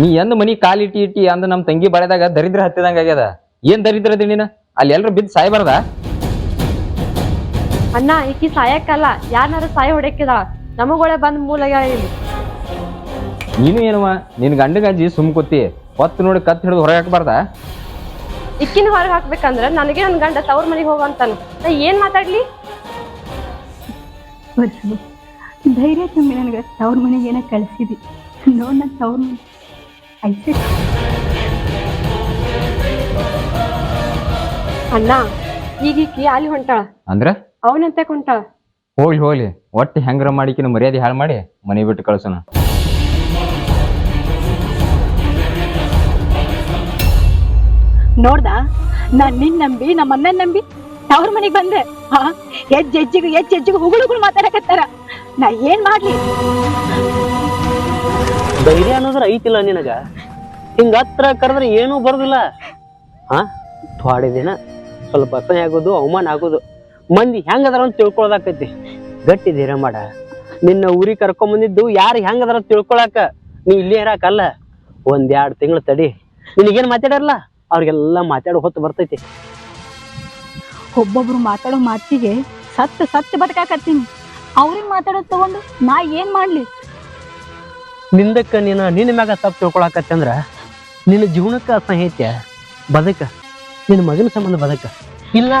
ನೀ ಎಂದ ಮನಿ ಕಾಲ್ ಇಟ್ಟಿ ಇಟ್ಟಿ ಅಂದ ನಮ್ ತಂಗಿ ಬಳೆದಾಗ ದರಿದ್ರ ಹತ್ತಿದಂಗ ಆಗ್ಯದ. ಏನ್ ದರಿದ್ರ ಅದಿ ನೀನ? ಅಲ್ಲಿ ಎಲ್ರು ಬಿದ್ದು ಸಾಯ್ಬಾರ್ದ ಅಣ್ಣ ಈಕಿ ಸಾಯಕ್ಕಲ್ಲ. ಯಾರನ್ನಾರ ಸಾಯ ಹೊಡೆಕಿದ ನಮಗೊಳೆ ಬಂದ್ ಮೂಲ ಇಲ್ಲಿ. ನೀನು ಏನವ ನಿನ್ ಗಂಡ ಗಂಜಿ ಸುಮ್ ಕೂತಿ ಹೊತ್ತು ನೋಡಿ ಕತ್ ಹಿಡಿದು ಹೊರಗೆ ಹಾಕ್ಬಾರ್ದ ಇಕ್ಕಿನ ಹೊರಗೆ ಹಾಕ್ಬೇಕಂದ್ರ ನನಗೆ ನನ್ ಗಂಡ ತವ್ರ ಮನೆಗೆ ಹೋಗಂತಾನ ನಾ ಏನ್ ಮಾತಾಡ್ಲಿ? ಧೈರ್ಯ ತುಂಬಿ ನನಗೆ. ತವ್ರ ಮನೆಗೆ ಏನೋ ಕಳಿಸಿದಿ. ನೋಡ್ ನನ್ನ ತವ್ರ ಮನೆ ಐತೆ ಅಣ್ಣ ಅಲ್ಲಿ ಹೊಂಟಾಳ. ಅಂದ್ರ? ಅವನಂತೆ ಹೊಂಟಾಳ ಹೋಗ್ಲಿ ಹೋಗ್ಲಿ ಒಟ್ಟು ಹೆಂಗ್ರ ಮಾಡಿಕಿನ ಮರ್ಯಾದೆ ಹಾಳು ಮಾಡಿ ಮನೆ ಬಿಟ್ಟು ಕಳ್ಸೋಣ. ನೋಡ್ದ ನಾನ್ ನಿನ್ ನಂಬಿ ನಮ್ಮ ಅಣ್ಣನ್ ನಂಬಿ ತವ್ರ ಮನೆಗೆ ಬಂದೆ. ಹಾ ಎಜ್ ಎಜ್ಜಿಗೂ ಹುಗುಳುಗಳು ಮಾತಾಡಕತ್ತಾರ. ನಾ ಏನ್ ಮಾಡ್ಲಿ? ಧೈರ್ಯ ಅನ್ನೋದ್ರ ಐತಿಲ್ಲ ನಿನಗ. ಹಿಂಗ ಹತ್ರ ಕರೆದ್ರೆ ಏನೂ ಬರೋದಿಲ್ಲ. ಹಾ ಥೋಡೆ ದಿನ ಸ್ವಲ್ಪ ಅಸಹ್ಯ ಆಗೋದು, ಅವಮಾನ ಆಗೋದು. ಮಂದಿ ಹೆಂಗದಾರ ಅಂತ ತಿಳ್ಕೊಳದಾಕೈತಿ ಗಟ್ಟಿ ಧೈರ್ಯ ಮಾಡ. ನಿನ್ನ ಊರಿಗೆ ಕರ್ಕೊಂಬಂದಿದ್ದು ಯಾರು ಹೆಂಗದಾರ ತಿಳ್ಕೊಳಕ ನೀ ಇಲ್ಲೇ ಇರಾಕಲ್ಲ. ಒಂದ್ ಎರಡು ತಿಂಗಳು ತಡಿ. ನಿನಗೇನ್ ಮಾತಾಡಲ್ಲ ಅವ್ರಿಗೆಲ್ಲ ಮಾತಾಡೋ ಹೊತ್ತು ಬರ್ತೈತಿ. ಒಬ್ಬೊಬ್ರು ಮಾತಾಡೋ ಮಾತಿಗೆ ಸತ್ತು ಸತ್ತು ಬದುಕಾಕತ್ತೀನಿ. ಅವ್ರಿಗೆ ಮಾತಾಡೋದು ತಗೊಂಡು ನಾ ಏನ್ ಮಾಡ್ಲಿ? ನಿಂದಕ್ಕ ನೀನು ನಿನ್ನ ಮ್ಯಾಗ ತಪ್ಪು ತಿಳ್ಕೊಳಕತ್ತಂದ್ರ ನಿನ್ನ ಜೀವನಕ್ಕೆ ಸಂಹಿತ್ಯ ಬದಕ. ನಿನ್ನ ಮಗನ ಸಂಬಂಧ ಬದಕ. ಇಲ್ಲ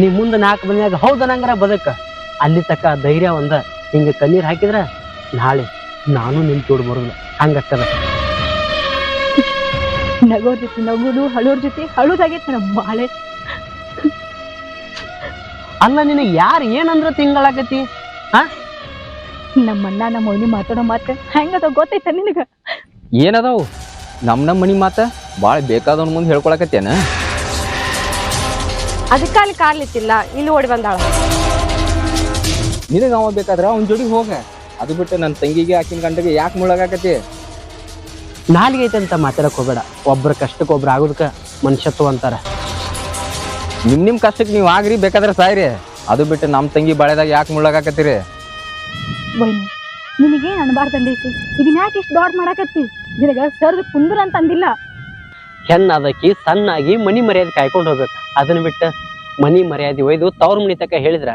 ನೀ ಮುಂದೆ ನಾಲ್ಕು ಹೌದ ಹೌದನಂಗಾರ ಬದಕ. ಅಲ್ಲಿ ತಕ್ಕ ಧೈರ್ಯ ಒಂದ. ಹಿಂಗೆ ಕಣ್ಣೀರು ಹಾಕಿದ್ರ ನಾಳೆ ನಾನು ನಿನ್ ತೋಡ್ ಬರೋದಿಲ್ಲ ಹಂಗಕ್ಕದ ನಗೋರ್ ಜೊತೆ ನಗುದು ಹಳೋರ್ ಜೊತೆ ಹಳುದಾಗೈತೆ ನಮ್ಮ ಬಾಳೆ. ಅಲ್ಲ ನಿನಗೆ ಯಾರು ಏನಂದ್ರ ತಿಂಗಳಾಗತಿ ನಮ್ಮ ಅಣ್ಣ ನಮ್ಮ ಮನಿ ಮಾತಾಡೋ ಮಾತು ಹೆಂಗದ ಗೊತ್ತೈತ ನಿನಗ? ಏನದಾವು? ನಮ್ಮ ನಮ್ಮ ಮನಿ ಮಾತ ಬಾಳ ಬೇಕಾದವನ್ ಮುಂದೆ ಹೇಳ್ಕೊಳಕತ್ತೇನ? ಅದಕ್ಕ ಅಲ್ಲಿ ಕಾರ್ಲಿತ್ತಿಲ್ಲ ಇಲ್ಲಿ ಓಡಿ ಬಂದಾಳ. ನಿನಗ ಅವ ಬೇಕಾದ್ರೆ ಅವ್ನ ಜೋಡಿ ಹೋಗ. ಅದು ಬಿಟ್ಟು ನನ್ನ ತಂಗಿಗೆ ಆಕಿನ ಗಂಡಗೆ ಯಾಕೆ ಮುಳಗಾಕತಿ ನಾಲಿಗೆ ಐತೆ ಅಂತ ಮಾತಾಡಕ್ ಹೋಗ್ಬೇಡ. ಒಬ್ರ ಕಷ್ಟಕ್ಕೆ ಒಬ್ರು ಆಗೋದಕ್ಕ ಮನುಷ್ಯತ್ವ ಅಂತಾರ. ನಿಮ್ ನಿಮ್ ಕಷ್ಟಕ್ಕೆ ನೀವು ಆಗ್ರಿ ಬೇಕಾದ್ರೆ ಸಾಯ್ರಿ. ಅದು ಬಿಟ್ಟು ನಮ್ಮ ತಂಗಿ ಬಾಳೆದಾಗ ಯಾಕೆ ಮುಳ್ಳಗಾಕತ್ತೀರಿ? ವೈನಿ ನಿನಗೆ ಅನ್ಬಾರ್ದಂದೈತಿ ಇದನ್ನ ಯಾಕೆ ಇಷ್ಟು ದೊಡ್ಡ ಮಾಡಾಕತ್ತಿ? ನಿನಗ ಸರ್ದು ಕುಂದ್ರ ಅಂತ ಅಂದಿಲ್ಲ. ಹೆಣ್ಣಾದಕಿ ಸಣ್ಣಾಗಿ ಮನಿ ಮರ್ಯಾದೆ ಕಾಯ್ಕೊಂಡು ಹೋಗ್ಬೇಕು. ಅದನ್ನ ಬಿಟ್ಟು ಮನಿ ಮರ್ಯಾದೆ ಒಯ್ದು ತವ್ರ ಮನಿ ತಕ ಹೇಳಿದ್ರ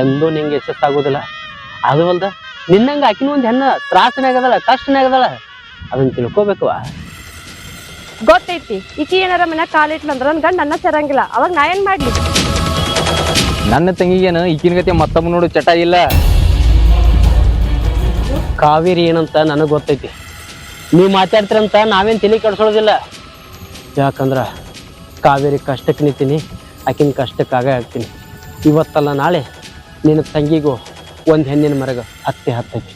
ಎಂದೂ ನಿಂಗೆ ಯಶಸ್ಸಾಗೋದಿಲ್ಲ ಅದು ಅಲ್ದ ನಿನ್ನಂಗ ಆಕಿನ ಒಂದ್ ಹೆಣ್ಣ ತ್ರಾಸನಾಗದಲ್ಲ ಕಷ್ಟನಾಗದಲ್ಲ ಅದನ್ನ ತಿಳ್ಕೊಬೇಕು ಗೊತ್ತೈತಿ ಈಕಿ ಏನಾರ ಮನ್ಯಾಗ ಕಾಲಿಟ್ಲಂದ್ರ ನನ್ ಗಂಡ ನನ್ನ ಸೇರಂಗಿಲ್ಲ. ಅವಾಗ ನಾ ಏನ್ ಮಾಡ್ಲಿ? ನನ್ನ ತಂಗಿಗೇನು ಈಕಿನ ಗತಿ ಮತ್ತೊಬ್ಬ ನೋಡು ಚಟ ಇಲ್ಲ. ಕಾವೇರಿ ಏನಂತ ನನಗೆ ಗೊತ್ತೈತಿ. ನೀವು ಮಾತಾಡ್ತೀರಂತ ನಾವೇನು ತಲೆ ಕೆಡ್ಸೋದಿಲ್ಲ. ಯಾಕಂದ್ರೆ ಕಾವೇರಿ ಕಷ್ಟಕ್ಕೆ ನಿಂತೀನಿ ಆಕಿನ ಕಷ್ಟಕ್ಕಾಗ ಆಗ್ತೀನಿ. ಇವತ್ತಲ್ಲ ನಾಳೆ ನಿನ್ನ ತಂಗಿಗೂ ಒಂದು ಹೆಣ್ಣಿನ ಮರಗ ಹತ್ತಿ ಹತ್ತೈತಿ.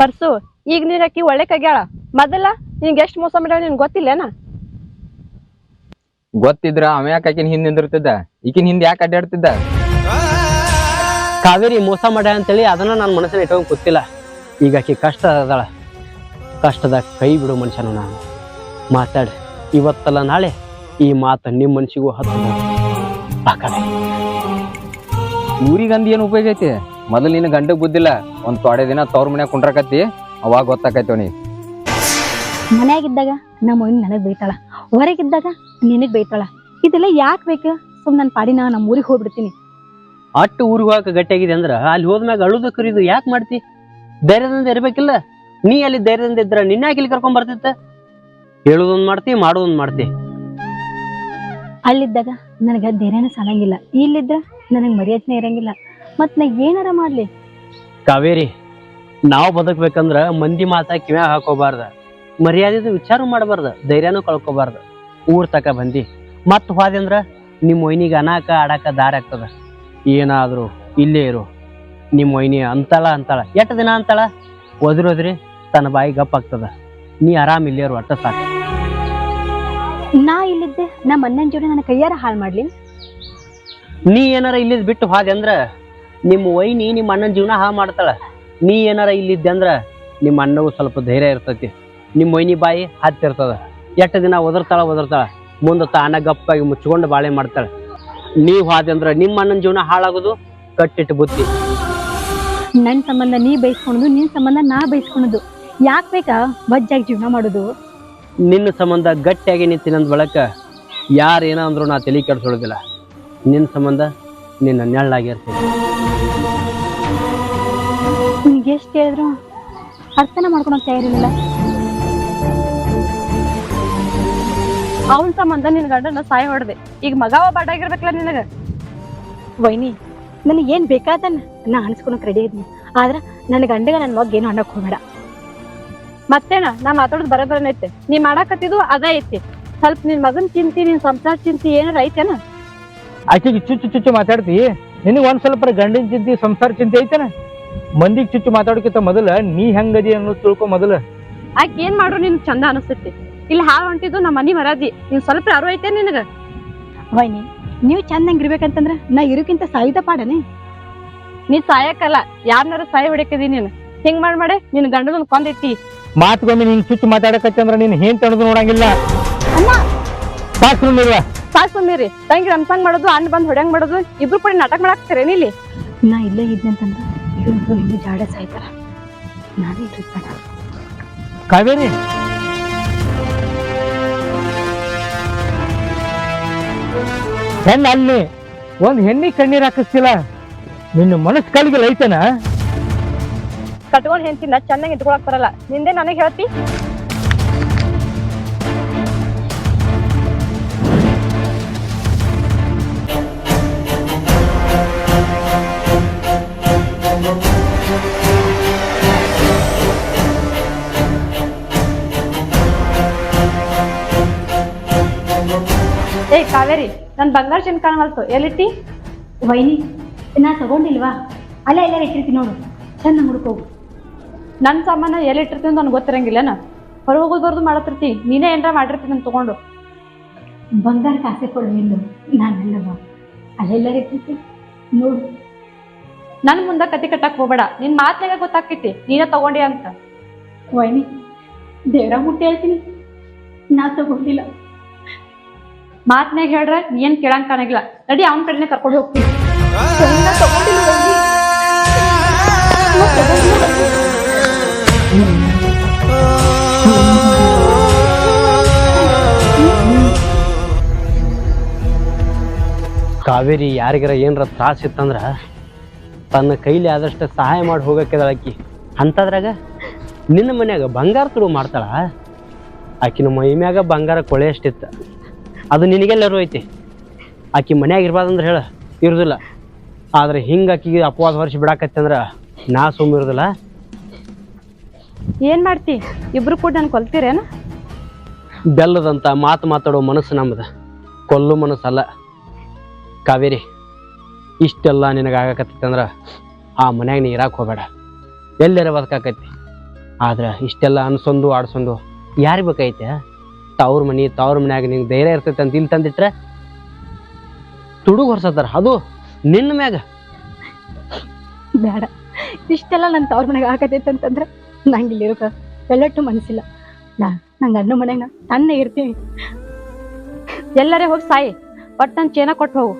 ಪರ್ಸು ಈಗ ನೀನು ಆಕಿ ಒಳ್ಳೆ ಕಗ್ಯಾಳ. ಮೊದಲ ನಿನ್ಗೆ ಎಷ್ಟು ಮೋಸ ಮಾಡ್ಯಾಳ ನಿನ್ಗೆ ಗೊತ್ತಿಲ್ಲೇನ? ಗೊತ್ತಿದ್ರ ಅವ ಯಾಕೆ ಆಕಿನ ಹಿಂದೆ ನಿಂದಿರ್ತಿದ್ದ? ಈಕಿನ ಹಿಂದೆ ಯಾಕೆ ಅಡ್ಡಾಡ್ತಿದ್ದ ಕಾವೇರಿ ಮೋಸ ಮಾಡ್ಯಾಳ ಅಂತೇಳಿ ಅದನ್ನ ನನ್ನ ಮನಸ್ಸಿನ ಇಟ್ಕೊಂಡು ಗೊತ್ತಿಲ್ಲ ಈಗ ಆಕೆ ಕಷ್ಟ ಅದಾಳ ಕಷ್ಟದ ಕೈ ಬಿಡು ಮನುಷ್ಯನು ನಾನು. ಮಾತಾಡಿ. ಇವತ್ತಲ್ಲ ನಾಳೆ ಈ ಮಾತು ನಿಮ್ಮ ಮನ್ಸಿಗೂ ಹತ್ತು ಊರಿಗಂದು ಏನು ಉಪಯೋಗ ಐತಿ? ಮೊದಲು ನಿನ್ನ ಗಂಡ ಬುದ್ಧಿಲ್ಲ ಒಂದು ತೊಡೆ ದಿನ ತವ್ರ ಮನ್ಯಾಗ ಕುಂಡ್ರಕತ್ತಿ ಅವಾಗ ಗೊತ್ತಾಕೈತವ ನೀ ಮನ್ಯಾಗಿದ್ದಾಗ ನಮ್ಮ ಮೊಯ್ನಿ ನನಗ್ ಬೈತಾಳ. ಹೊರಗಿದ್ದಾಗ ನಿನಗೆ ಬೈತಾಳ. ಇದೆಲ್ಲ ಯಾಕೆ ಬೇಕು? ಸುಮ್ ನನ್ನ ಪಾಡಿನ ನಮ್ಮ ಊರಿಗೆ ಹೋಗ್ಬಿಡ್ತೀನಿ. ಅಟ್ಟು ಊರಿಗೆ ಹೋಗಕ್ಕೆ ಗಟ್ಟಿಯಾಗಿದೆ ಅಂದ್ರೆ ಅಲ್ಲಿ ಹೋದ್ಮ್ಯಾಗ ಅಳುದ ಕರೀದು ಯಾಕೆ ಮಾಡ್ತಿ? ಧೈರ್ಯದಿಂದ ಇರ್ಬೇಕಿಲ್ಲ. ನೀ ಅಲ್ಲಿ ಧೈರ್ಯದಿಂದ ಇದ್ರ ನಿನ್ನ ಇಲ್ಲಿ ಕರ್ಕೊಂಡ್ ಬರ್ತಿತ್ತ ಹೇಳುದೊಂದ್ ಮಾಡ್ತಿ ಮಾಡೋದೊಂದ್ ಮಾಡ್ತಿ. ಅಲ್ಲಿದ್ದಾಗ ನನಗ ಧೈರ್ಯನ ಸಾಲಂಗಿಲ್ಲ. ಇಲ್ಲಿದ್ರ ನನಗ್ ಮರ್ಯಾದನೆ ಇರಂಗಿಲ್ಲ. ಮತ್ ನಾ ಏನಾರ ಮಾಡ್ಲಿ? ಕಾವೇರಿ ನಾವು ಬದುಕ್ಬೇಕಂದ್ರ ಮಂದಿ ಮಾತ ಕಿವ್ಯಾಗ ಹಾಕೋಬಾರ್ದ. ಮರ್ಯಾದೆದು ವಿಚಾರ ಮಾಡಬಾರ್ದ ಧೈರ್ಯನೂ ಕಳ್ಕೊಬಾರ್ದ. ಊರ್ ತಕ ಬಂದಿ. ಮತ್ ಹೋದ್ರ ನಿಮ್ಮ ಮೊಯ್ನಿಗೆ ಅನಾಕ ಆಡಾಕ ದಾರಿ ಆಗ್ತದ. ಏನಾದ್ರು ಇಲ್ಲೇ ಇರು. ನಿಮ್ಮ ಒಯ್ನಿ ಅಂತಾಳ ಅಂತಾಳ. ಎಷ್ಟು ದಿನ ಅಂತಾಳ? ಒದ್ರೋದ್ರಿ ತನ್ನ ಬಾಯಿ ಗಪ್ ಆಗ್ತದ. ನೀ ಆರಾಮ್ ಇಲ್ಲೇ ಇರು ಒಟ್ಟ ಸಾಕು. ನಾ ಇಲ್ಲಿದ್ದೆ. ನಮ್ಮ ಅಣ್ಣನ ಜೋಡಿ ನನ್ನ ಕೈಯಾರ ಹಾಳು ಮಾಡ್ಲಿ. ನೀ ಏನಾರ ಇಲ್ಲಿದ್ ಬಿಟ್ಟು ಹಾದಿ ಅಂದ್ರ ನಿಮ್ಮ ವೈನಿ ನಿಮ್ಮ ಅಣ್ಣನ ಜೀವನ ಹಾಳು ಮಾಡ್ತಾಳ. ನೀ ಏನಾರ ಇಲ್ಲಿದ್ದೆ ಅಂದ್ರ ನಿಮ್ಮ ಅಣ್ಣಗೂ ಸ್ವಲ್ಪ ಧೈರ್ಯ ಇರ್ತೈತಿ. ನಿಮ್ಮ ವೈನಿ ಬಾಯಿ ಹತ್ತಿರ್ತದ ಎಷ್ಟು ದಿನ ಒದರ್ತಾಳ ಒದರ್ತಾಳ. ಮುಂದೆ ತಾನ ಗಪ್ಪಾಗಿ ಮುಚ್ಕೊಂಡು ಬಾಳೆ ಮಾಡ್ತಾಳ. ನೀವು ಹಾದಿ ಅಂದ್ರ ನಿಮ್ಮ ಅಣ್ಣನ ಜೀವನ ಹಾಳಾಗೋದು ಕಟ್ಟಿಟ್ಟು ಬುತ್ತಿ ನನ್ ಸಂಬಂಧ ನೀ ಬೈಸ್ಕೊಳೋದು ನಿನ್ನ ಸಂಬಂಧ ನಾ ಬೈಸ್ಕೊಳೋದು ಯಾಕೆ ಬೇಕಾ ಬಜ್ಜಾಗಿ ಜೀವನ ಮಾಡೋದು? ನಿನ್ನ ಸಂಬಂಧ ಗಟ್ಟಿಯಾಗಿ ನಿಂತಿನಂದ ಬಳಕ ಯಾರು ಏನೋ ಅಂದ್ರು ನಾ ತಲೆ ಕೆಡಿಸೋದಿಲ್ಲ ನಿನ್ನ ಸಂಬಂಧ ನಿನ್ನ ನೆಳ್ಳಾಗಿರ್ತೀನಿ ನಿಮ್ಗೆ ಎಷ್ಟು ಹೇಳಿದ್ರು? ಅರ್ಥನ ಮಾಡ್ಕೊಳಕ್ ತಯಾರಿಲ್ಲ ಅವನ ಸಂಬಂಧ ನಿನ್ನ ಗಂಡನ ಸಾಯ ಹೊಡೆದೆ. ಈಗ ಮಗವ ಅಡ್ಡಾಗಿರ್ಬೇಕಲ್ಲ ನಿನಗೆ. ವೈನಿ ನನಗೆ ಏನು ಬೇಕಾದನ್ನ ನಾ ಅನ್ಸ್ಕೊಳಕ್ ರೆಡಿ ಇದ್ದೀನಿ ಆದ್ರೆ ನನ್ನ ಗಂಡಗ ನನ್ನ ಮಗ ಏನು ಅನ್ನಕ್ ಹೋಗ್ಬೇಡ. ಮತ್ತೇನ ನಾ ಮಾತಾಡೋದು ಬರೋಬರನ ಐತೆ. ನೀ ಮಾಡಾಕತ್ತಿದ್ದು ಅದ ಐತಿ. ಸ್ವಲ್ಪ ನಿನ್ ಮಗನ್ ಚಿಂತಿ ನಿನ್ ಸಂಸಾರ ಚಿಂತಿ ಏನಾರ ಐತೆನ? ಆಕೆಗೆ ಚುಚ್ಚು ಚುಚ್ಚು ಮಾತಾಡ್ತಿ. ನಿನಗೆ ಒಂದ್ ಸ್ವಲ್ಪ ಗಂಡಿನ ಚಿಂತಿ ಸಂಸಾರ ಚಿಂತೆ ಐತೆನ? ಮಂದಿಗೆ ಚುಚ್ಚು ಮಾತಾಡೋಕ್ಕಿಂತ ಮೊದಲ ನೀ ಹೆಂಗದಿ ಅನ್ನೋದು ತಿಳ್ಕೊ ಮೊದಲ. ಆಕೆ ಏನ್ ಮಾಡ್ರು ನಿನ್ ಚಂದ ಅನಿಸ್ತೈತಿ. ಇಲ್ಲಿ ಹಾಳು ಹೊಂಟಿದ್ದು ನಮ್ಮ ಮನಿ ಮರಾದಿ. ನೀನ್ ಸ್ವಲ್ಪ ಅರು ಐತೆ ನಿನಗ? ವೈನಿ ನೀವು ಚಂದಂಗ್ ಇರ್ಬೇಕಂತಂದ್ರ ನಾ ಇರೋಕ್ಕಿಂತ ಸಾಯ್ದ ಪಾಡನೆ? ನೀ ಸಾಯಕ್ಕಲ್ಲ ಯಾರನ್ನಾರು ಸಾಯ ಹೊಡಿಕದಿ ನೀನು. ಹಿಂಗ್ ಮಾಡ್ ಮಾಡಿ ನಿನ್ ಗಂಡನ ಕೊಂದೈತಿ ಮಾತುಗೊಮ್ಮೆ ನೀನ್ ಚುಚ್ಚು ಮಾತಾಡಕತ್ತಂದ್ರ ನೀನ್ ಹೇನ್ ತಣದು ನೋಡಂಗಿಲ್ಲ. ಅಣ್ಣ ಸಾಕು ನೀವ ಸಾಕ್ ಸುಮ್ಮೀರಿ ತಂಗಿ ರಂಸಂಗ್ ಮಾಡೋದು ಅಣ್ಣ ಬಂದ್ ಹೊಡ್ಯಂಗ್ ಮಾಡೋದು ಇಬ್ರು ಕೂಡ ನಾಟಕ ಮಾಡಾಕ್ತಾರೇನಿ ಇಲ್ಲಿ ನಾ ಇಲ್ಲೇ ಇದ್ನಂತಂದ್ರ ಇವ್ರು ಇನ್ನು ಜಾಡ ಸಾಯ್ತಾರ. ನಾನೇ ಇರ್ಬೇಡ ಕಾವೇರಿ? ಹೆಣ್ಣ ಅಲ್ಲಿ ಒಂದ್ ಹೆಣ್ಣಿ ಕಣ್ಣೀರ್ ಹಾಕಿಸ್ತಿಲ್ಲ? ನಿನ್ನ ಮನಸ್ ಕಲ್ಗಿಲ್ಲ ಐತನ? ಕಟ್ಕೊಂಡ್ ಹೆಂಚಿನ ಚೆನ್ನಾಗಿ ಇಟ್ಕೊಳಕ್ ಬರಲ್ಲ. ನಿಂದೆ ನನಗ್ ಹೇಳ್ತಿ? ಏ, ಕಾವೇರಿ, ನನ್ ಬಂಗಾರ ಚಿನ್ ಕಾಣವಲ್ತು ಎಲ್ಲಿಟ್ಟಿ? ವೈನಿ. ನಾ ತಗೊಂಡಿಲ್ವಾ? ಅಲ್ಲೇ, ಎಲ್ಲ ಇಟ್ಟಿರ್ತೀನಿ ನೋಡು. ಚೆನ್ನ ಹುಡುಕೋಗು ನನ್ನ ಸಾಮಾನ ಎಲ್ಲಿ ಅಂತ ನನ್ಗೆ ಗೊತ್ತಿರಂಗಿಲ್ಲನ? ಹೊರ ಹೋಗೋದು ಬರ್ದು ಮಾಡತ್ತಿರ್ತಿ. ನೀನೇ ಏನರ ಮಾಡಿರ್ತೀನಿ ಅಂತ ತಗೊಂಡು. ಬಂಗಾರ ಕಾಸೆ ಕೊಡ್ಲಿಲ್ಲ ನಾನು ಅಲ್ಲವ ಅಲ್ಲೆಲ್ಲ ಇಟ್ಟಿರ್ತೀನಿ. ನೋಡು. ನನ್ ಮುಂದೆ ಕತಿ ಕಟ್ಟಕ್ ಹೋಗ್ಬೇಡ. ನಿನ್ ಮಾತ್ನಾಗ ಗೊತ್ತಾಕೈತಿ ನೀನೇ ತಗೊಂಡಿ ಅಂತ. ವೈನಿ, ದೇವ್ರ ಮುಟ್ಟಿ ಹೇಳ್ತೀನಿ. ನಾ ತಗೊಂಡಿಲ್ಲ. ಮಾತ್ನಾಗ ಹೇಳ್ರ ಏನ್ ಕೇಳಂಗ್ ಕಾಣಂಗಿಲ್ಲ. ನಡಿ ಅವನ ಕಡೆನೆ ಕರ್ಕೊಂಡು ಹೋಗ್ತೀನಿ. ಕಾವೇರಿ ಯಾರಿಗಾರ ಏನರ ತ್ರಾಸ ಇತ್ತಂದ್ರ ತನ್ನ ಕೈಲಿ ಆದಷ್ಟು ಸಹಾಯ ಮಾಡಿ ಹೋಗಕ್ಕಿದಾಳ ಆಕಿ. ಅಂಥದ್ರಾಗ ನಿನ್ನ ಮನ್ಯಾಗ ಬಂಗಾರ ತುಡು ಮಾಡ್ತಾಳ. ಆಕಿನ ಮೈ ಮ್ಯಾಗ ಬಂಗಾರ ಕೊಳೆ ಅಷ್ಟಿತ್ತು. ಅದು ನಿನಗೆಲ್ಲರೂ ಐತಿ. ಆಕಿ ಮನ್ಯಾಗ ಇರ್ಬಾರ್ದಂದ್ರೆ ಹೇಳ ಇರುದಿಲ್ಲ. ಆದ್ರೆ ಹಿಂಗೆ ಆಕಿಗೆ ಅಪವಾದ ಹೊರಿಸಿ ಬಿಡಾಕತ್ತಂದ್ರ ನಾ ಸುಮ್ಮಿರುದಿಲ್ಲ ಏನ್ ಮಾಡ್ತಿ? ಇಬ್ರು ಕೂಡ ನನ್ ಕೊಲ್ತೀರೇನ? ಬೆಲ್ಲದಂತ ಮಾತು ಮಾತಾಡೋ ಮನಸ್ಸು ನಮ್ಮದು ಕೊಲ್ಲು ಮನಸ್ಸಲ್ಲ. ಕಾವೇರಿ ಇಷ್ಟೆಲ್ಲ ನಿನಗಾಗಕತ್ತಂದ್ರ ಆ ಮನ್ಯಾಗ ನೀ ಇರಾಕ್ ಹೋಗ್ಬೇಡ. ಎಲ್ಲರ ಬದುಕಾಕೈತಿ ಆದ್ರೆ ಇಷ್ಟೆಲ್ಲ ಅನ್ಸೊಂದು ಆಡ್ಸೊಂದು ಯಾರಿಗೆ ಬೇಕೈತೆ ತವ್ರ ಮನಿ, ತವ್ರ ಮನ್ಯಾಗ ನಿಂಗೆ ಧೈರ್ಯ ಇರ್ತೈತೆ ಅಂತ ಇಲ್ಲಿ ತಂದಿಟ್ರೆ ತುಡುಗ್ ಹೊರ್ಸತ್ತಾರ. ಅದು ನಿನ್ನ ಮ್ಯಾಗ. ಬೇಡ. ಇಷ್ಟೆಲ್ಲ ನನ್ನ ತವ್ರ ಮನೆಗೆ ಆಗತೈತೆ ಅಂತಂದ್ರೆ ನಂಗೆ ಇಲ್ಲಿ ಇರೋಕ ಎಲ್ಲಟ್ಟು ಮನಸ್ಸಿಲ್ಲ. ನಾ, ನಂಗೆ ಅಣ್ಣ ಮನೆಗೆ ತನ್ನೇ ಇರ್ತೀನಿ. ಎಲ್ಲರೇ ಹೋಗಿ ಸಾಯಿ. ಬಟ್ ನಾನು ಚೇನ ಕೊಟ್ಟು ಹೋಗು.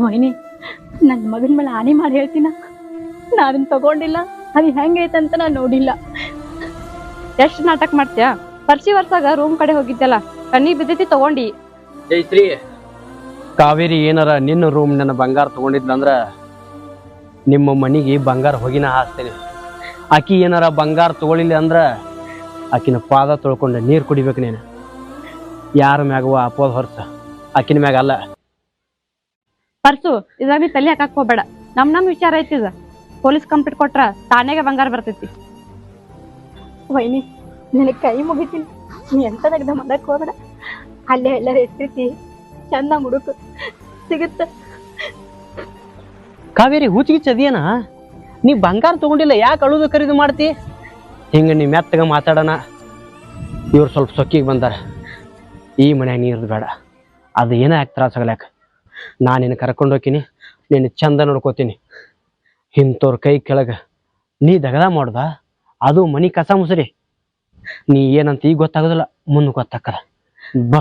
ಮೋಹಿನಿ ನನ್ನ ಮಗನ ಮೇಲೆ ಹಾನಿ ಮಾಡಿ ಹೇಳ್ತೀನ? ನಾ ಅದನ್ನ ತಗೊಂಡಿಲ್ಲ. ಅದು ಹೆಂಗೈತೆ ಅಂತ ನಾನು ನೋಡಿಲ್ಲ. ಎಷ್ಟು ನಾಟಕ ಮಾಡ್ತೀಯ? ಪರ್ಸಿ ವರ್ಸಾಗ ರೂಮ್ ಕಡೆ ಹೋಗಿದ್ದಲ್ಲ ಕಣ್ಣಿಗೆ ಬಿದ್ದೈತಿ ತಗೊಂಡಿ. ಜೈತ್ರಿ ಕಾವೇರಿ ಏನಾರ ನಿನ್ನ ರೂಮ್ ನನ್ನ ಬಂಗಾರ ತಗೊಂಡಿದ್ಲಂದ್ರ ನಿಮ್ಮ ಮನಿಗೆ ಬಂಗಾರ ಹೋಗಿನ ಹಾಸ್ತೇನೆ. ಆಕಿ ಏನಾರ ಬಂಗಾರ ತಗೊಳಿಲ್ಲ ಅಂದ್ರ ಆಕಿನ ಪಾದ ತೊಳ್ಕೊಂಡು ನೀರು ಕುಡಿಬೇಕು ನೀನು. ಯಾರ ಮ್ಯಾಗವ ಅಪೋದ ಹೊರ್ಸ ಆಕಿನ ಮ್ಯಾಗ ಅಲ್ಲ. ಪರ್ಸು ಇದ್ರಾಗ ನೀ ತಲೆ ಹಾಕಕ್ ಹೋಗ್ಬೇಡ. ನಮ್ ನಮ್ ವಿಚಾರ ಐತಿ ಇದ. ಪೊಲೀಸ್ ಕಂಪ್ಲೀಟ್ ಕೊಟ್ರ ತಾನೇಗ ಬಂಗಾರ ಬರ್ತೈತಿ. ವೈನಿ ನಿನಗೆ ಕೈ ಮುಗಿತೀನಿ. ನೀ ಎಂತ ಮಾಡಕ್ ಹೋಗ್ಬೇಡ. ಅಲ್ಲೇ ಎಲ್ಲರೂ ಎತ್ತಿರ್ತಿ ಚಂದ ಹುಡುಕು ಸಿಗುತ್ತ. ಕಾವೇರಿ ಹುಚ್ಚಿಗಿಚ್ಚ ಅದೇನ ನೀ ಬಂಗಾರ ತಗೊಂಡಿಲ್ಲ, ಯಾಕೆ ಅಳುದು ಖರೀದಿ ಮಾಡ್ತಿ? ಹಿಂಗೆ ನೀ ಮೆತ್ತಗ ಮಾತಾಡೋಣ. ಇವ್ರು ಸ್ವಲ್ಪ ಸೊಕ್ಕಿಗೆ ಬಂದಾರ. ಈ ಮನ್ಯಾಗ ನೀರು ಬೇಡ. ಅದು ಏನೇ ಯಾಕೆ ಸಗಲ್ಯಾಕ ನಾನು ನಿನ್ನ ಕರ್ಕೊಂಡು ಹೋಗ್ತೀನಿ, ನಿನ್ನ ಚಂದ ನೋಡ್ಕೋತೀನಿ. ಇಂಥವ್ರ ಕೈ ಕೆಳಗೆ ನೀ ದಗದ ಮಾಡ್ದ? ಅದು ಮನಿ ಕಸ ಮುಸುರಿ. ನೀ ಏನಂತ ಈಗ ಗೊತ್ತಾಗೋದಿಲ್ಲ ಮುಂದೆ ಗೊತ್ತಾಕಲ್ಲ ಬಾ.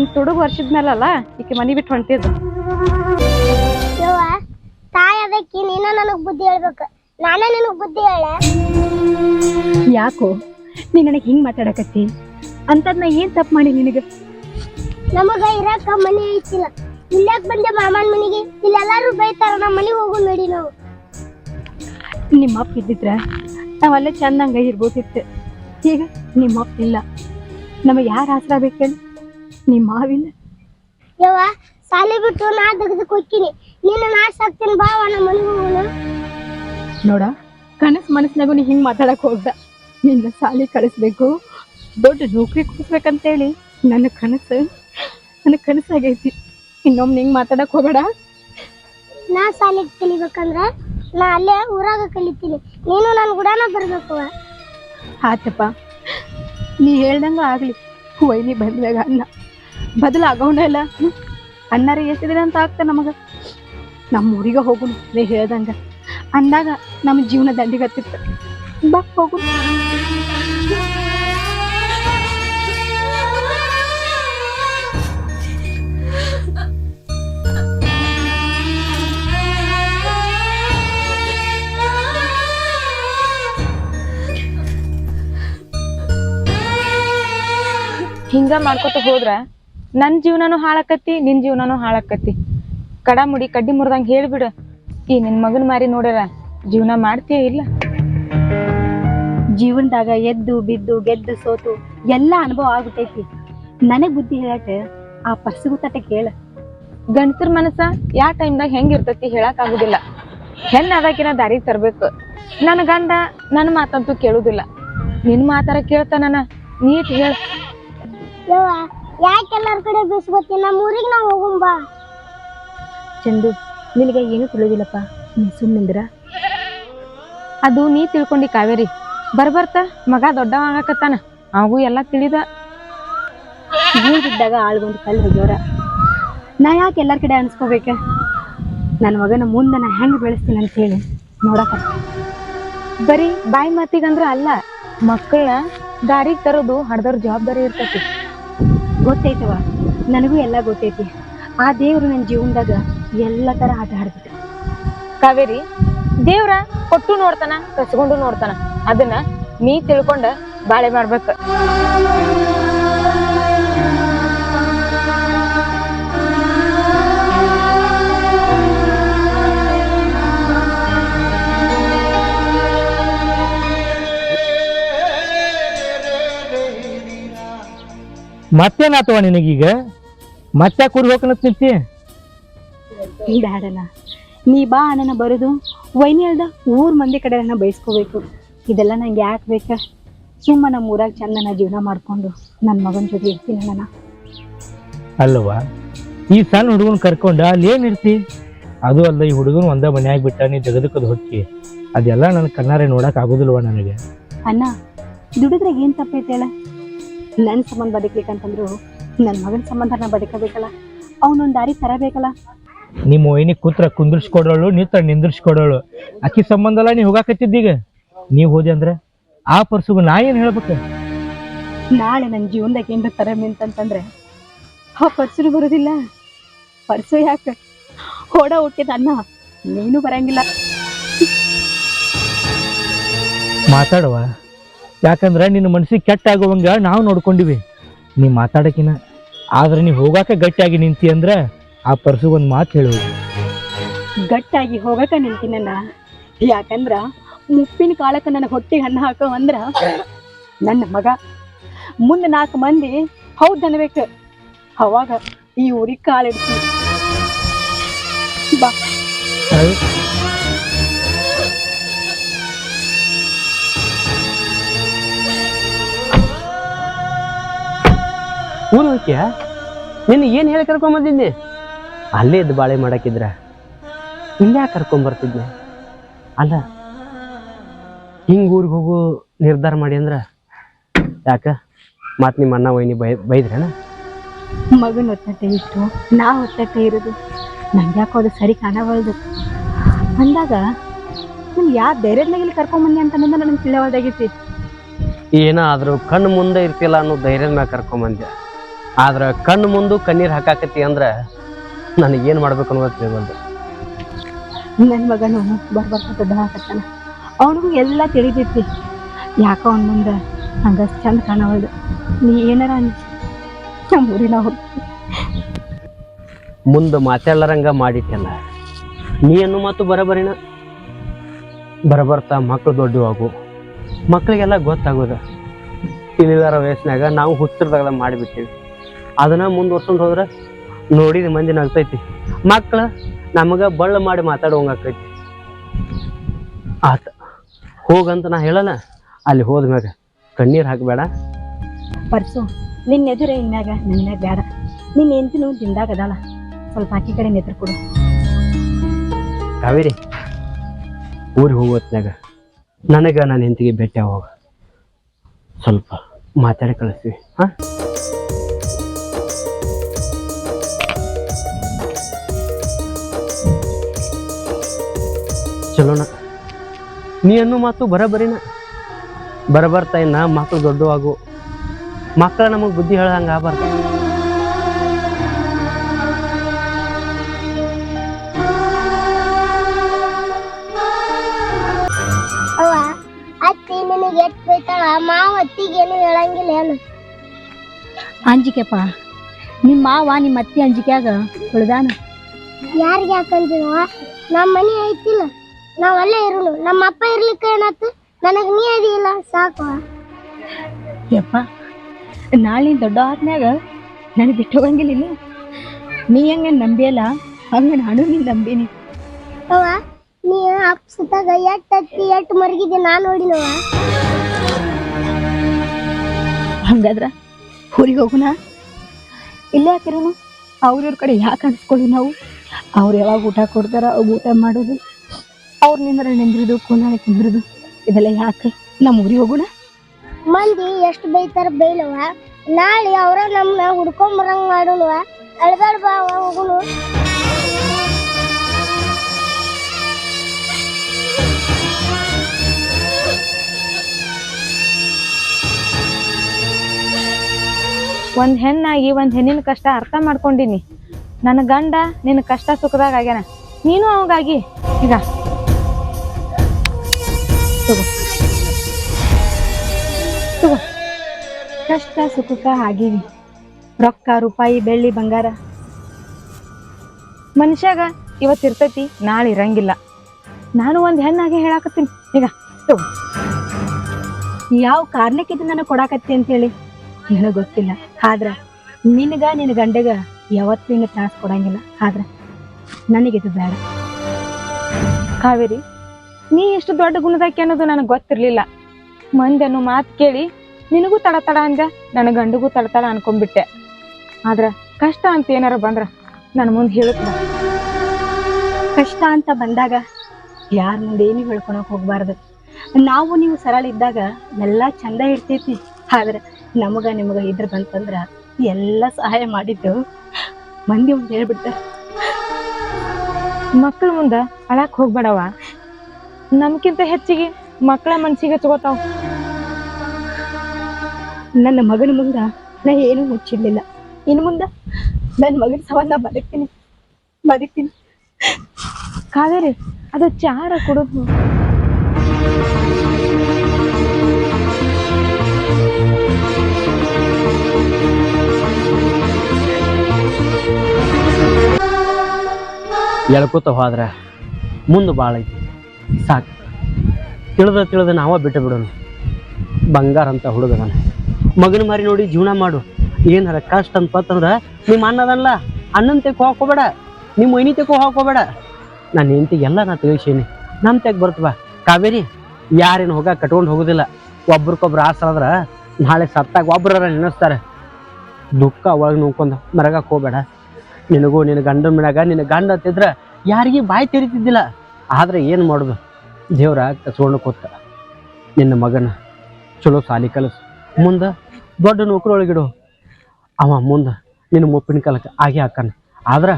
ಈ ತುಡುಗ ವರ್ಷದ ಮೇಲಲ್ಲ ಈಕೆ ಮನಿ ಬಿಟ್ಟು ಹೊಂಟಿದ್ದು. ತಾಯಿ ನೀನ ನನಗ್ ಬುದ್ಧಿ ಹೇಳ್ಬೇಕು. ನಾನ ನಿನಗ್ ಬುದ್ಧಿ ಹೇಳ. ಯಾಕೋ ನೀ ನನಗೆ ಹಿಂಗ್ ಮಾತಾಡಕತ್ತಿ? ಅಂತದ್ ಏನ್ ತಪ್ಪು ಮಾಡಿ ನಿನಗ? ನಮಗ ಇರಾಕ ಮನಿ ಐತಿಲ್ಲ. ಇಲ್ಲಾಕ್ ಬಂದೆ ಮಾಮನ್ ಮನೆಗೆ. ಇಲ್ಲೆಲ್ಲಾರು ಬೈತಾರ ನಮ್ಮ ಮನೆಗೆ ಹೋಗು ನೋಡಿ ನಾವು. ನಿಮ್ಮ ಅಪ್ಪ ಇದ್ದಿದ್ರ ನಾವಲ್ಲೇ ಚಂದಂಗ ಇರ್ಬೋದಿತ್ತು. ಈಗ ನಿಮ್ಮ ಅಪ್ಪ ಇಲ್ಲ. ನಮಗೆ ಯಾರು ಆಸರ ಬೇಕೇಳಿ? ನಿಮ್ಮ ಮಾವಿಲ್ಲ ಯವ್ವ ಸಾಲಿ ಬಿಟ್ಟು ನಾ ತೆಗೆದು ಹೋಗ್ತೀನಿ. ನೀನು ನಾ ಸಾಕ್ತೀನಿ ಬಾವ ನಮ್ಮ ಮನೆಗೆ ಹೋಗೋಣ. ನೋಡ ಕನಸು ಮನಸ್ಸಿನಾಗೂ ನೀ ಹಿಂಗೆ ಮಾತಾಡಕ್ ಹೋಗ್ದ ನಿನ್ನ ಸಾಲಿ ಕಳಿಸ್ಬೇಕು ದೊಡ್ಡ ನೌಕರಿ ಕೊಡಿಸ್ಬೇಕಂತೇಳಿ ನನ್ನ ಕನಸು ನನ್ನ ಕನಸಾಗೈತಿ. ಇನ್ನೊಮ್ಮೆ ನಿಂಗೆ ಮಾತಾಡಕ್ ಹೋಗಬೇಡ. ನಾ ಸಾಲಿಗೆ ಕಲಿಬೇಕಂದ್ರ ನಾ ಅಲ್ಲೇ ಊರಾಗ ಕಲಿತೀನಿ. ನೀನು ನನ್ ಗುಡಾನ ಬರ್ಬೇಕು. ಆತಪ್ಪ ನೀ ಹೇಳ್ದಂಗ ಆಗ್ಲಿ. ನೀ ಬಂದಾಗ ಅನ್ನ. ಬದಲಾಗೋಣ ಇಲ್ಲ. ಅಣ್ಣಾರ ಎಷ್ಟು ದಿನ ಅಂತ ಆಗ್ತ ನಮಗ? ನಮ್ಮ ಊರಿಗೆ ಹೋಗುನು ನೀ ಹೇಳ್ದಂಗ. ಅಂದಾಗ ನಮ್ಮ ಜೀವನ ದಂಡಿಗತ್ತಿತ್ತು. ಬಾ ಹೋಗು ಹಿಂಗ ಮಾಡ್ಕೊತ ಹೋದ್ರ ನನ್ ಜೀವನನು ಹಾಳಾಕತ್ತಿ ನಿನ್ ಜೀವನನು ಹಾಳಾಕತ್ತಿ. ಕಡ ಮುಡಿ ಕಡ್ಡಿ ಮುರಿದಂಗ ಹೇಳ್ಬಿಡ. ಈ ನಿನ್ ಮಗನ್ ಮಾರಿ ನೋಡ್ಯಾರ ಜೀವನ ಮಾಡ್ತೀಯ ಇಲ್ಲ? ಜೀವನದಾಗ ಎದ್ದು ಬಿದ್ದು ಗೆದ್ದು ಸೋತು ಎಲ್ಲ ಅನುಭವ ಆಗ್ಬಿಟ್ಟೈತಿ. ನನಗ್ ಬುದ್ಧಿ ಹೇಳಕ ಆ ಪರ್ಸಿಗೂ ತಟ ಕೇಳ. ಗಂಡಸರ ಮನಸ್ಸ ಯಾ ಟೈಮ್ದಾಗ ಹೆಂಗ್ ಇರ್ತೈತಿ ಹೇಳಕ್ ಆಗುದಿಲ್ಲ. ಹೆಣ್ ಅದಕ್ಕಿನ ದಾರಿ ತರ್ಬೇಕು. ನನ್ ಗಂಡ ನನ್ ಮಾತಂತೂ ಕೇಳುದಿಲ್ಲ. ನಿನ್ ಮಾತಾರ ಕೇಳ್ತಾನ ನೀಟ್ ಹೇಳ. ಯಾಕೆ ಎಲ್ಲಾರ ಕಡೆ ನಮ್ಮ ಊರಿಗೆ ನಾವು ಚಂದು, ನಿನಗೆ ಏನು ತಿಳಿದಿಲ್ಲಪ್ಪ? ನೀ ಸುಮ್ಮನಿಂದ್ರ ಅದು ನೀ ತಿಳ್ಕೊಂಡಿ ಕಾವೇರಿ. ಬರ್ಬರ್ತ, ಮಗ ದೊಡ್ಡವ ಆಗಾಕತ್ತಾನ ಅವಾಗೂ ಎಲ್ಲಾ ತಿಳಿದ. ಇದ್ದಾಗ ಆಳ್ಗೊಂದು ಕಲ್ಲು ಹೋಗ್ಯವ್ರ? ನಾ ಯಾಕೆ ಎಲ್ಲರ ಕಡೆ ಅನ್ಸ್ಕೋಬೇಕ? ನನ್ನ ಮಗನ ಮುಂದೆ ನಾ ಹೆಂಗ್ ಬೆಳೆಸ್ತೀನಿ ಅಂತ ಹೇಳಿ ನೋಡಕ. ಬರೀ ಬಾಯಿ ಮಾತಿಗಂದ್ರ ಅಲ್ಲ ಮಕ್ಕಳ ದಾರಿಗೆ ತರೋದು ಹಡ್ದವ್ರ ಜವಾಬ್ದಾರಿ ಇರ್ತೈತಿ. ಗೊತ್ತೈತವ ನನಗೂ ಎಲ್ಲ ಗೊತ್ತೈತಿ. ಆ ದೇವ್ರು ನನ್ನ ಜೀವನದಾಗ ಎಲ್ಲ ತರ ಆಟ ಆಡ್ಬಿಟ್ಟ ಕಾವೇರಿ, ದೇವ್ರ ಕೊಟ್ಟು ನೋಡ್ತಾನ ಕಸ್ಕೊಂಡು ನೋಡ್ತಾನ. ಅದನ್ನ ನೀ ತಿಳ್ಕೊಂಡ ಬಾಳೆ ಮಾಡ್ಬೇಕ. ಮತ್ತೇನಾತವ ನಿನಗೀಗ? ಮತ್ತೆ ಕುರಿ ಹೋಗ್ಕನತ್ ನಿಂತಿ? ನೀ ಬಾ ಅಣ್ಣನ ಬರೋದು. ವೈನಿ ಅಲ್ದ ಊರ್ ಮಂದಿ ಕಡೆ ನನ್ನ ಬಯಸ್ಕೋಬೇಕು ಇದೆಲ್ಲ ನಂಗೆ ಯಾಕೆ ಬೇಕ? ಸುಮ್ಮ ನಮ್ಮ ಊರಾಗ ಚಂದನ ಜೀವನ ಮಾಡ್ಕೊಂಡು ನನ್ನ ಮಗನ ಜೊತೆ ಇರ್ತೀನಿ ಅಣ್ಣ ಅಲ್ವಾ? ಈ ಸಣ್ಣ ಹುಡುಗನ್ ಕರ್ಕೊಂಡ ಅಲ್ಲಿ ಏನ್ ಇರ್ತಿ? ಅದು ಅಲ್ಲ ಈ ಹುಡುಗನ್ ಒಂದ ಮನ್ಯಾಗ ಬಿಟ್ಟ ನೀ ಜಗದಕ್ಕದ ಹೊಕ್ಕಿ. ಅದೆಲ್ಲ ನನ್ನ ಕಣ್ಣಾರೆ ನೋಡಕ್ ಆಗುದಿಲ್ವ ನನಗೆ? ಅಣ್ಣ ದುಡಿದ್ರೆ ಏನ್ ತಪ್ಪೈತೆ ಹೇಳ? ನನ್ನ ಸಂಬಂಧ ಬದುಕಲಿಕ್ಕಂತಂದ್ರು ನನ್ನ ಮಗನ ಸಂಬಂಧ ನಾ ಬದುಕಬೇಕಲ್ಲ ಅವನೊಂದು ದಾರಿ ತರಬೇಕಲ್ಲ. ನಿಮ್ಮ ಒಯ್ನಿ ಕೂತ್ರ ಕುಂದ್ರಿಸ್ಕೊಡೋಳು ನಿತ್ರ ನಿಂದ್ರಿಸ್ಕೊಡೋಳು. ಅಕ್ಕಿ ಸಂಬಂಧ ಅಲ್ಲ ನೀ ಹೋಗಾಕತ್ತಿದ್ದೀಗ ನೀವು ಹೋದೆ ಅಂದ್ರೆ? ಆ ಪರ್ಸುಗು ನಾ ಏನ್ ಹೇಳ್ಬೇಕು? ನಾಳೆ ನನ್ನ ಜೀವನದಾಗ ಏನ್ರ ತರ ನಿಂತಂತಂದ್ರೆ ಆ ಪರ್ಸು ಬರೋದಿಲ್ಲ. ಪರ್ಸು ಯಾಕೆ? ಹೊಡ ಹುಟ್ಟಿದ ಅನ್ನ ನೀನು ಬರಂಗಿಲ್ಲ. ಮಾತಾಡುವ. ಯಾಕಂದ್ರ ನಿನ್ನ ಮನ್ಸಿಗೆ ಕೆಟ್ಟ ಆಗುವಂಗ ನಾವು ನೋಡ್ಕೊಂಡಿವಿ. ನೀ ಮಾತಾಡಕಿನ. ಆದ್ರೆ ನೀ ಹೋಗಾಕ ಗಟ್ಟಿಯಾಗಿ ನಿಂತಿ ಅಂದ್ರ ಆ ಪರ್ಸು ಒಂದು ಮಾತು ಹೇಳು. ಗಟ್ಟಾಗಿ ಹೋಗಕ ನಿಂತಿನ ಯಾಕಂದ್ರ ಮುಪ್ಪಿನ ಕಾಲಕ್ಕ ನನ್ನ ಹೊಟ್ಟಿಗೆ ಹಣ್ಣು ಹಾಕೋ ಅಂದ್ರ ನನ್ನ ಮಗ ಮುಂದೆ ನಾಲ್ಕು ಮಂದಿ ಹೌದ್ ಅನ್ಬೇಕು. ಅವಾಗ ಈ ಊರಿಗೆ ಕಾಲಿಡ್ತೀನಿ ಬಾ. ಊರು ಹೋಗ್ತೀಯ ನಿನ್ನ ಏನು ಹೇಳಿ ಕರ್ಕೊಂಬಂದಿದ್ದೆ ಅಲ್ಲೇ ಇದ್ದು ಬಾಳೆ ಮಾಡಕ್ಕಿದ್ರ. ಇಲ್ಲೇ ಕರ್ಕೊಂಬರ್ತಿದ್ದೆ ಅಲ್ಲ ಹಿಂಗೆ ಊರಿಗೆ ಹೋಗು ನಿರ್ಧಾರ ಮಾಡಿ ಅಂದ್ರ? ಯಾಕ? ಮತ್ತು ನಿಮ್ಮ ಅಣ್ಣ ವೈನಿ ಬೈ ಬೈದ್ರೇನ? ಮಗನ ಒತ್ತಟ್ಟೆ ಇಷ್ಟು ನಾ ಒತ್ತಟ್ಟೆ ಇರೋದು. ನಂಗೆ ಯಾಕೋ ಅದು ಸರಿ ಕಾಣವಲ್ದು. ಅಂದಾಗ ನೀನು ಯಾವ ಧೈರ್ಯದ ಇಲ್ಲಿ ಕರ್ಕೊಂಬಂದಿ ಅಂತ ನನಗೆ ಏನೋ ಏನಾದರೂ ಕಣ್ಣು ಮುಂದೆ ಇರ್ತಿಲ್ಲ ಅನ್ನೋ ಧೈರ್ಯದ ಮ್ಯಾಗ ಕರ್ಕೊಂಬಂದೆ ಆದ್ರೆ ಕಣ್ಣು ಮುಂದೆ ಕಣ್ಣೀರು ಹಾಕಾಕತಿ ಅಂದ್ರೆ ನನಗೆ ಏನ್ ಮಾಡ್ಬೇಕು ಅನ್ನೋದು ತಿಳಿವಲ್ದು. ನನ್ನ ಮಗನು ಬರ್ಬರ್ತ ದೊಡ್ಡ ಹಾಕತ್ತಾನ. ಅವನಿಗೂ ಎಲ್ಲ ತಿಳಿತೈತಿ ಯಾಕ ಅವನ ಮುಂದೆ ಹಂಗ ಚಂದ ಕಾಣವಲ್ದು. ನೀ ಏನಾರ ಅನ್ಸಿ ನಮ್ಮ ಊರಿನ ಮುಂದೆ ಮಾತಾಡ್ಲಾರಂಗ ಮಾಡಿಟ್ಟಲ್ಲ. ನೀ ಅನ್ನೋ ಮಾತು ಬರಬರಿನ? ಬರಬರ್ತಾ ಮಕ್ಕಳು ದೊಡ್ಡವಾಗು. ಮಕ್ಕಳಿಗೆಲ್ಲ ಗೊತ್ತಾಗೋದು. ತಿಳಿದಾರ ವಯಸ್ಸಿನಾಗ ನಾವು ಹುಚ್ಚಿರ್ದಾಗ ಮಾಡಿಬಿಟ್ಟಿವಿ. ಅದನ್ನ ಮುಂದುವರ್ಸ್ಕೊಂಡು ಹೋದ್ರೆ ನೋಡಿದ ಮಂದಿ ನಗ್ತೈತಿ. ಮಕ್ಳು ನಮಗೆ ಬಳ್ಳ ಮಾಡಿ ಮಾತಾಡುವಂಗಾಕೈತಿ ಆತ ಹೋಗಂತ ನಾ ಹೇಳಲ್ಲ. ಅಲ್ಲಿ ಹೋದ್ಮ್ಯಾಗ ಕಣ್ಣೀರು ಹಾಕಬೇಡ. ಪರ್ಸು ನಿನ್ನ ಎದುರೇ ಇನ್ಯಾಗ ನನ್ನ ಬೇಡ ನಿನ್ನ ಎಂತಿನ ದಿಂದಾಗ ಅದಾಳ. ಸ್ವಲ್ಪ ಆಕಿ ಕಡೆ ನೆತ್ರ ಕೊಡು. ಕಾವೇರಿ ಊರಿಗೆ ಹೋಗೋತ್ನಾಗ ನನಗ ನನ್ನ ಹೆಂತಿಗೆ ಭೇಟಿ ಹೋಗ ಸ್ವಲ್ಪ ಮಾತಾಡಿ ಕಳಿಸ್ತೀವಿ ಹಾ? ಚಲೋಣ ನೀ ಅನ್ನೋ ಮಾತು ಬರಬರಿನ. ಬರಬರ್ತಾ ಇನ್ನ ಮಕ್ಕಳು ದೊಡ್ಡವಾಗು. ಮಕ್ಕಳ ನಮಗೆ ಬುದ್ಧಿ ಹೇಳ್ದಂಗೆ ಆಗಬಾರ್ದು. ಅತ್ತಿ ನಿನಗೆ ಎಟ್ ಬೈತಾಳ? ಮಾವ ಅತ್ತಿಗೇನು ಹೇಳಂಗಿಲ್ಲ ಏನು? ಅಂಜಿಕೆಪ್ಪ ನಿಮ್ಮ ಮಾವ ನಿಮ್ಮ ಅತ್ತಿ ಅಂಜಿಕ್ಯಾಗ ಉಳ್ದಾನ? ಯಾರಿಗೆ ಯಾಕಂತೀನವ ನಮ್ಮ ಮನೆ ಐತಿಲ್ಲ. ನಾವ್ ಅಲ್ಲೇ ಇರುನು ನಮ್ಮ ಅಪ್ಪ ಇರ್ಲಿಕ್ಕೆ ಏನಾತು ನನಗೆ ನೀ ಅದಿಲ್ಲ ಸಾಕು. ಯಪ್ಪ ನಾಳೆ ದೊಡ್ಡ ಆದ್ಮ್ಯಾಗ ನನಗೆ ಬಿಟ್ಟು ಹೋಗಂಗಿಲ್ಲ ಇಲ್ಲಿ. ನೀ ಹೆಂಗ ನಂಬಿಯಲ್ಲ? ಹಂಗ ನಾನು ನೀನ್ ನಂಬಿನಿ. ಅವ್ವ ನೀ ಅಪ್ಪ ಸುತ್ತಾಗ ಎಟ್ ಹತ್ತಿ ಎಟ್ಟು ಮರಗಿದೆ ನಾನು ನೋಡಿನವ ಹಂಗಾದ್ರ ಊರಿಗೆ ಹೋಗುಣ ಇಲ್ಲೇ ಹಾಕಿರೋನು ಅವ್ರವ್ರ ಕಡೆ ಯಾಕೆ ಅನ್ಸ್ಕೊಳ್ಳಿ ನಾವು ಅವ್ರು ಯಾವಾಗ ಊಟ ಕೊಡ್ತಾರ ಅವಾಗ ಊಟ ಮಾಡೋದು? ಅವ್ರ ನಿಂದ್ರ ನಿಂದ್ರದು ಕುನಾಳೆ ಕುಂದ್ರದು ಇದೆಲ್ಲ ಯಾಕೆ? ನಮ್ಮ ಊರಿಗೆ ಹೋಗೋಣ? ಮಂದಿ ಎಷ್ಟು ಬೈತಾರ ಬೈಲವ ನಾಳೆ ಅವ್ರ ನಮ್ಮನ್ನ ಹುಡ್ಕೊಂಡ್ ಬರಂಗ್ ಮಾಡೋಣವ ಅಳ್ಬೇಡ ಬಾ ಹೋಗುನು ಒಂದ್ ಹೆಣ್ಣಾಗಿ ಒಂದ್ ಹೆಣ್ಣಿನ ಕಷ್ಟ ಅರ್ಥ ಮಾಡ್ಕೊಂಡಿನಿ. ನನ್ನ ಗಂಡ ನಿನ್ನ ಕಷ್ಟ ಸುಖದಾಗ ಆಗ್ಯಾನ. ನೀನು ಅವಂಗಾಗಿ. ಈಗ ತಗೋ. ತಗೋ. ಕಷ್ಟ ಸುಖಕ್ಕ ಆಗೀವಿ ರೊಕ್ಕ, ರೂಪಾಯಿ, ಬೆಳ್ಳಿ, ಬಂಗಾರ. ಮನುಷ್ಯಾಗ ಇವತ್ತು ಇರ್ತೈತಿ, ನಾಳೆ ಇರಂಗಿಲ್ಲ. ನಾನು ಒಂದು ಹೆಣ್ಣಾಗೆ ಹೇಳಾಕತ್ತೀನಿ. ಈಗ ತಗೋ. ಯಾವ ಕಾರಣಕ್ಕೆ ಇದು ನನಗೆ ಕೊಡಾಕತ್ತಿ ಅಂತೇಳಿ? ನನಗೆ ಗೊತ್ತಿಲ್ಲ. ಆದ್ರೆ ನಿನಗ ನಿನ್ನ ಗಂಡಗ ಯಾವತ್ತಿನ ಚಾನ್ಸ್ ಕೊಡಂಗಿಲ್ಲ. ಆದ್ರೆ ನನಗಿದು ಬೇಡ. ಕಾವೇರಿ ನೀ ಎಷ್ಟು ದೊಡ್ಡ ಗುಣದಾಕಿ ಅನ್ನೋದು ನನಗೆ ಗೊತ್ತಿರಲಿಲ್ಲ. ಮಂದಿ ಅನ್ನೋ ಮಾತು ಕೇಳಿ ನಿನಗೂ ತಡ ತಡ ಅಂದ. ನನ್ನ ಗಂಡಗೂ ತಡ ತಡ ಅನ್ಕೊಂಡ್ಬಿಟ್ಟೆ. ಆದ್ರ ಕಷ್ಟ ಅಂತ ಏನಾರ ಬಂದ್ರ ನನ್ನ ಮುಂದೆ ಹೇಳುತ್ತ. ಕಷ್ಟ ಅಂತ ಬಂದಾಗ ಯಾರ ಮುಂದೆ ಏನು ಹೇಳ್ಕೊಳಕ್ ಹೋಗ್ಬಾರ್ದು. ನಾವು ನೀವು ಸರಳ ಇದ್ದಾಗ ಎಲ್ಲ ಚಂದ ಇರ್ತೈತಿ. ಆದ್ರೆ ನಮಗ ನಿಮಗ ಇದ್ರ ಬಂತಂದ್ರ ಎಲ್ಲ ಸಹಾಯ ಮಾಡಿದ್ದು ಮಂದಿ ಮುಂದೆ ಹೇಳ್ಬಿಡ್ತಾರೆ. ಮಕ್ಕಳ ಮುಂದೆ ಅಳಕ್ ಹೋಗ್ಬೇಡವ? ನಮ್ಕಿಂತ ಹೆಚ್ಚಿಗೆ ಮಕ್ಕಳ ಮನ್ಸಿಗೆ ಹಚ್ಕೋತಾವ ನನ್ನ ಮಗನ ಮುಂದ ನಾ ಏನು ಮುಚ್ಚಿರ್ಲಿಲ್ಲ. ಇನ್ನು ಮುಂದ ನನ್ನ ಮಗನ ಸವಾಲ ಬದುಕ್ತೀನಿ. ಬದುಕ್ತೀನಿ. ಕಾವೇರಿ, ಅದು ಚಾರ ಕೊಡೋದು ಎಳ್ಕೋತ ಹೋದ್ರೆ ಮುಂದೆ ಭಾಳ ಐತಿ. ಸಾಕು. ತಿಳಿದ ತಿಳಿದ ನಾವ ಬಿಟ್ಟು ಬಿಡೋಣ. ಬಂಗಾರ ಅಂತ ಹುಡುಗ ನಾನು ಮಗನ ಮಾರಿ ನೋಡಿ ಜೀವನ ಮಾಡು. ಏನಾರ ಕಷ್ಟ ಅಂತಂದ್ರೆ ನಿಮ್ಮ ಅನ್ನದಲ್ಲ ಅಣ್ಣನ ತೆಕ್ಕೋ ಹಾಕೋಬೇಡ ನಿಮ್ಮ ಮೈನಿ ತೆಕ್ಕೋ ಹಾಕೋಬೇಡ ನಾನು ಹೆಂಡತಿ ಎಲ್ಲ ನಾ ತಿಳಿಸೀನಿ. ನಮ್ಮ ತೆಗ್ ಬರ್ತವ ಕಾವೇರಿ, ಯಾರೇನು ಹೋಗ ಕಟ್ಕೊಂಡು ಹೋಗೋದಿಲ್ಲ. ಒಬ್ರಿಗೊಬ್ರು ಆಸರಾದ್ರ ನಾಳೆ ಸತ್ತಾಗ ಒಬ್ರ ನೆನೆಸ್ತಾರೆ. ದುಃಖ ಒಳಗೆ ನೋಡ್ಕೊಂಡು ಮರಗಕ್ಕೆ ಹೋಗ್ಬೇಡ. ನಿನಗೂ ನಿನ್ನ ಗಂಡನ ಮನ್ಯಾಗ ನಿನ್ನ ಗಂಡ ತಿದ್ರೆ ಯಾರಿಗೂ ಬಾಯಿ ತೆರಿತಿದ್ದಿಲ್ಲ. ಆದ್ರೆ ಏನು ಮಾಡೋದು? ದೇವ್ರ ಕಸ್ಕೊಂಡು ಕೂತ ನಿನ್ನ ಮಗನ ಚಲೋ ಸಾಲಿ ಕಲಸು. ಮುಂದೆ ದೊಡ್ಡ ನೌಕರಿ ಒಳಗಿಡು. ಅವ ಮುಂದೆ ನಿನ್ನ ಮುಪ್ಪಿನ ಕಾಲಕ್ಕೆ ಆಗಿ ಹಾಕಾನ ಆದ್ರೆ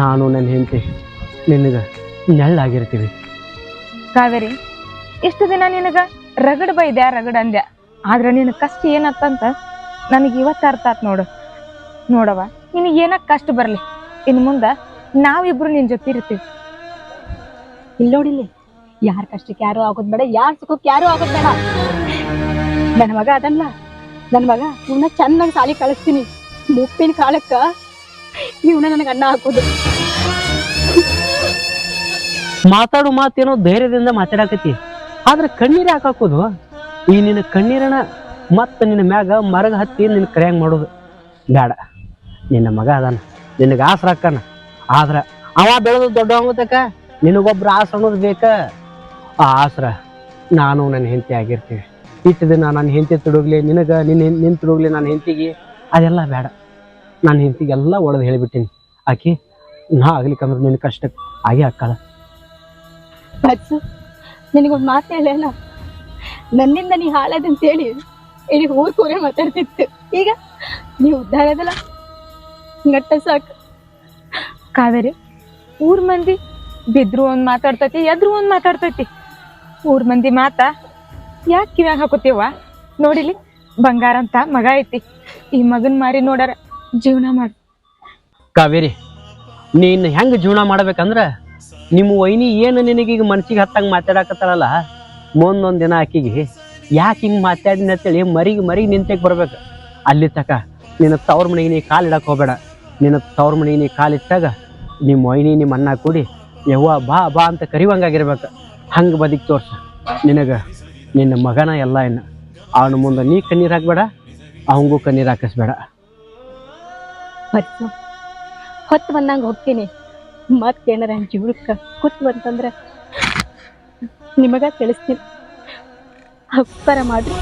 ನಾನು ನನ್ನ ಹೆಂಡತಿ, ನಿನಗೆ ನೆಳ್ಳಾಗಿರ್ತೀವಿ. ಕಾವೇರಿ, ಇಷ್ಟು ದಿನ ನಿನಗ ರಗಡ್ ಬೈದ್ಯಾ, ರಗಡ್ ಅಂದ್ಯ? ಆದ್ರೆ ನಿನ್ನ ಕಷ್ಟ ಏನತ್ತಂತ ನನಗೆ ಇವತ್ತು ಅರ್ಥ ಆತ್ ನೋಡು. ನೋಡವ ನಿನಗೆ ಏನಕ್ಕೆ ಕಷ್ಟ ಬರಲಿ? ಇನ್ನು ಮುಂದೆ ನಾವಿಬ್ರು ನಿನ್ನ ಜೊತೆ ಇರ್ತೀವಿ. ಇಲ್ಲಿ ನೋಡಿಲ್ಲಿ ಯಾರ ಕಷ್ಟಕ್ಕೆ ಯಾರು ಆಗೋದ್ ಬೇಡ, ಯಾರ ಸುಖಕ್ಕೆ ಯಾರು ಆಗೋದ್ ಬೇಡ. ನನ್ನ ಮಗ ಅದನ್ನ ನನ್ನ ಮಗ ಇವನ್ನ ಚೆನ್ನಾಗಿ ಸಾಲಿ ಕಳಿಸ್ತೀನಿ. ಮುಪ್ಪಿನ ಕಾಲಕ್ಕ ಇವನ ನನಗೆ ಅನ್ನ ಹಾಕೋದು. ಮಾತಾಡು ಮಾತೇನೋ ಧೈರ್ಯದಿಂದ ಮಾತಾಡಕತಿ ಆದ್ರೆ ಕಣ್ಣೀರ್ ಯಾಕೆ ಹಾಕೋದು? ಈ ನಿನ್ನ ಕಣ್ಣೀರನ ಮತ್ತ ನಿನ್ನ ಮ್ಯಾಗ ಮರಗ ಹತ್ತಿ ನಿನ್ನ ಕರೆಯಂಗ್ ಮಾಡೋದು. ಬೇಡ ನಿನ್ನ ಮಗ ಅದಾನ. ನಿನಗೆ ಆಸರ ಹಾಕಣ್ಣ ಆದ್ರೆ ಅವ ಬೆಳೆದು ದೊಡ್ಡ ತಕ ನಿನಗೊಬ್ರು ಆಸ್ರ ಅನ್ನೋದು ಬೇಕ? ಆ ಆಸ್ರ ನಾನು ನನ್ನ ಹೆಂಡತಿ ಆಗಿರ್ತೀವಿ ಇಟ್ಟು ದಿನ ನನ್ನ ಹೆಂಡತಿ ತಿಡುಗ್ಲಿ, ನಿನಗ ನಿನ್ನ ನಿನ್ನ ತಿಡುಗ್ಲಿ ನನ್ನ ಹೆಂಡತಿಗೆ ಅದೆಲ್ಲ ಬೇಡ. ನನ್ನ ಹೆಂಡತಿಗೆ ಎಲ್ಲ ಒಳದು ಹೇಳಿಬಿಟ್ಟಿನಿ. ಆಕಿ, ನಾ ಆಗ್ಲಿಕ್ಕಂದ್ರೆ ನಿನ್ನ ಕಷ್ಟಕ್ಕೆ ಆಗೇ ಹಾಕಲ್ಲ ಬಸ್ಸು, ನಿನಗೊಂದು ಮಾತು ಹೇಳೇನ? ನನ್ನಿಂದ ನೀ ಅಂತ ಹೇಳಿ ಇಡೀ ಊರ್ ಕೂರೇ ಮಾತಾಡ್ತಿತ್ತು. ಈಗ ನೀ ಉದ್ಧಾರ ಅದಲ್ಲ? ಗಟ್ಟ ಸಾಕು. ಕಾವೇರಿ, ಊರ್ ಮಂದಿ ಬಿದ್ರು ಒಂದು ಮಾತಾಡ್ತೈತಿ, ಎದ್ರು ಒಂದು ಮಾತಾಡ್ತೈತಿ. ಊರ್ ಮಂದಿ ಮಾತ ಯಾಕೆ ಕಿವ್ಯಾಗ ಹಾಕೋತೀವ ನೋಡಿಲಿ, ಬಂಗಾರ ಅಂತ ಮಗ ಐತಿ. ಈ ಮಗನ್ ಮಾರಿ ನೋಡಾರ, ಜೀವನ ಮಾಡ. ಕಾವೇರಿ, ನೀನ್ ಹೆಂಗ್ ಜೀವನ ಮಾಡ್ಬೇಕಂದ್ರ ನಿಮ್ಮ ವೈನಿ ಏನು ನಿನಗೀಗ ಮನ್ಸಿಗೆ ಹತ್ತಂಗ್ ಮಾತಾಡಕತ್ತಾಳಲ್ಲ ಮುಂದೊಂದ್ ದಿನ ಆಕಿಗೆ, ಯಾಕೆ ಹಿಂಗ್ ಮಾತಾಡಿನ ಅಂತೇಳಿ ಮರಿಗೆ ಮರಿಗೆ ನಿಂತಕ್ಕೆ ಬರ್ಬೇಕು. ಅಲ್ಲಿ ತಕ, ನಿನ್ನ ತವ್ರ ಮನೆಗೆ ನೀ ಕಾಲು ಇಡಕ್ ಹೋಗ್ಬೇಡ. ನಿನ್ನ ತವ್ರ ಮನೆಗೆ ನೀ ಕಾಲಿಟ್ಟಾಗ ನಿಮ್ಮ ವೈನಿ ನಿಮ್ಮ ಅನ್ನ ಕೂಡಿ ಯವ್ವ, ಬಾ ಬಾ ಅಂತ ಕರಿವಂಗಾಗಿರ್ಬೇಕು. ಹಂಗೆ ಬದಿಕ್ ತೋರ್ಸ. ನಿನಗೆ ನಿನ್ನ ಮಗನ ಎಲ್ಲ ಇನ್ನು. ಅವನ ಮುಂದೆ ನೀ ಕಣ್ಣೀರು ಹಾಕ್ಬೇಡ, ಅವಂಗೂ ಕಣ್ಣೀರು ಹಾಕಿಸ್ಬೇಡ. ಹೊತ್ತು ಬಂದಂಗೆ ಹೋಗ್ತೀನಿ. ಮತ್ತೇನಾರ ಜೀವಕ್ಕೆ ಕೂತ್ ಬಂತಂದ್ರೆ ನಿಮಗ ತಿಳಿಸ್ತೀನಿ. ಉಪಕಾರ ಮಾಡ್ರಿ.